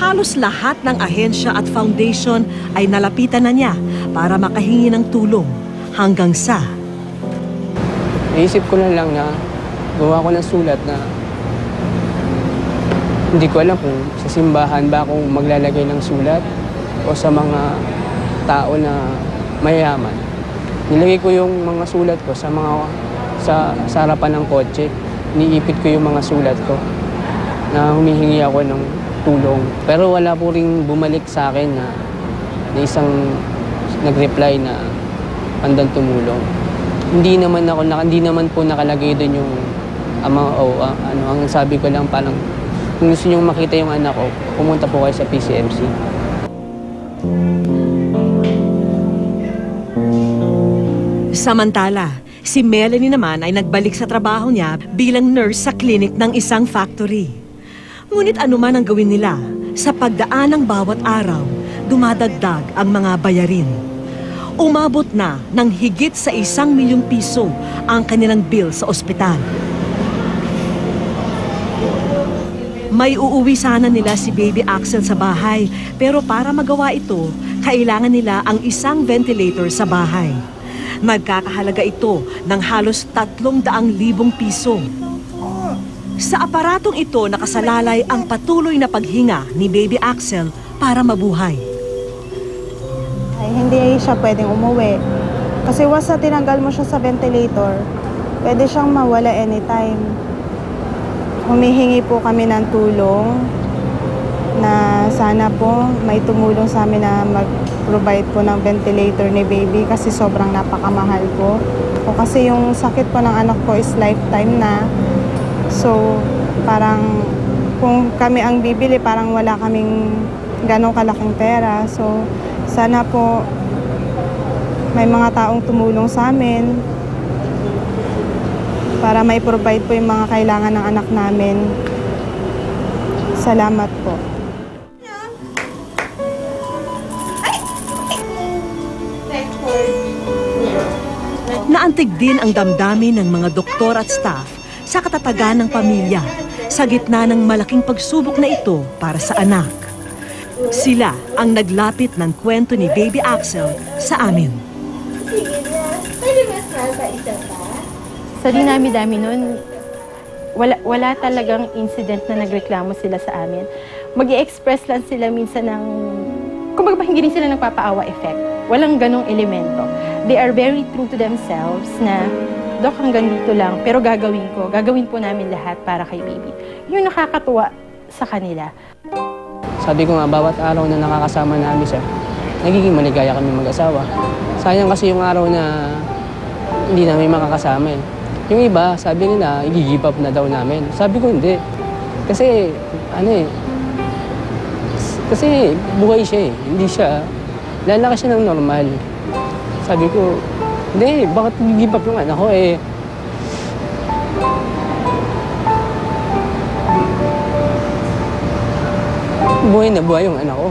Halos lahat ng ahensya at foundation ay nalapitan na niya para makahingi ng tulong hanggang sa Naisip ko na lang na gawa ko ng sulat na hindi ko alam kung sa simbahan ba ako maglalagay ng sulat o sa mga tao na mayayaman. Nilagay ko yung mga sulat ko sa mga sa, sa harapan ng kotse. Niipit ko yung mga sulat ko na humihingi ako ng tulong. Pero wala po ring bumalik sa akin na, na isang nag-reply na pandan tumulong. Hindi naman ako naka- hindi naman po nakalagay doon yung ama o ah, ano ang sabi ko lang parang kung gusto niyo makita yung anak ko, pumunta po kayo sa PCMC. Samantala, si Melanie naman ay nagbalik sa trabaho niya bilang nurse sa clinic ng isang factory. Ngunit anuman ang gawin nila, sa pagdaan ng bawat araw, dumadagdag ang mga bayarin. Umabot na ng higit sa isang milyong piso ang kanilang bill sa ospital. May uuwi sana nila si Baby Axel sa bahay, pero para magawa ito, kailangan nila ang isang ventilator sa bahay. Nagkakahalaga ito ng halos 300,000 piso. Sa aparatong ito nakasalalay ang patuloy na paghinga ni Baby Axel para mabuhay. ay hindi siya pwedeng umuwi. Kasi once na tinanggal mo siya sa ventilator, pwede siyang mawala anytime. Humihingi po kami ng tulong na sana po may tumulong sa amin na mag-provide po ng ventilator ni baby kasi sobrang napakamahal po. O kasi yung sakit po ng anak ko is lifetime na. So, parang kung kami ang bibili, parang wala kaming ganong kalaking pera. So, sana po may mga taong tumulong sa amin para may provide po yung mga kailangan ng anak namin. Salamat po. Naantig din ang damdamin ng mga doktor at staff sa katatagan ng pamilya sa gitna ng malaking pagsubok na ito para sa anak. Sila ang naglapit ng kwento ni Baby Axel sa amin. Sa dinami-dami nun, wala, wala talagang incident na nagreklamo sila sa amin. mag express lang sila minsan ng, kumbaga ba, hindi rin sila nagpapaawa effect. Walang ganong elemento. They are very true to themselves na, Dok, hanggang dito lang, pero gagawin ko. Gagawin po namin lahat para kay baby. Yung nakakatuwa sa kanila. Sabi ko nga, bawat araw na nakakasama namin siya, nagiging maligaya kami mag-asawa. Sayang kasi yung araw na hindi namin makakasama eh. Yung iba, sabi nila, i-give up na daw namin. Sabi ko, hindi. Kasi, ano eh, kasi buhay siya eh. Hindi siya, lalaki siya ng normal. Sabi ko, hindi, bakit i-give up yung anak ko eh. Buhay na buhay yung anak ko.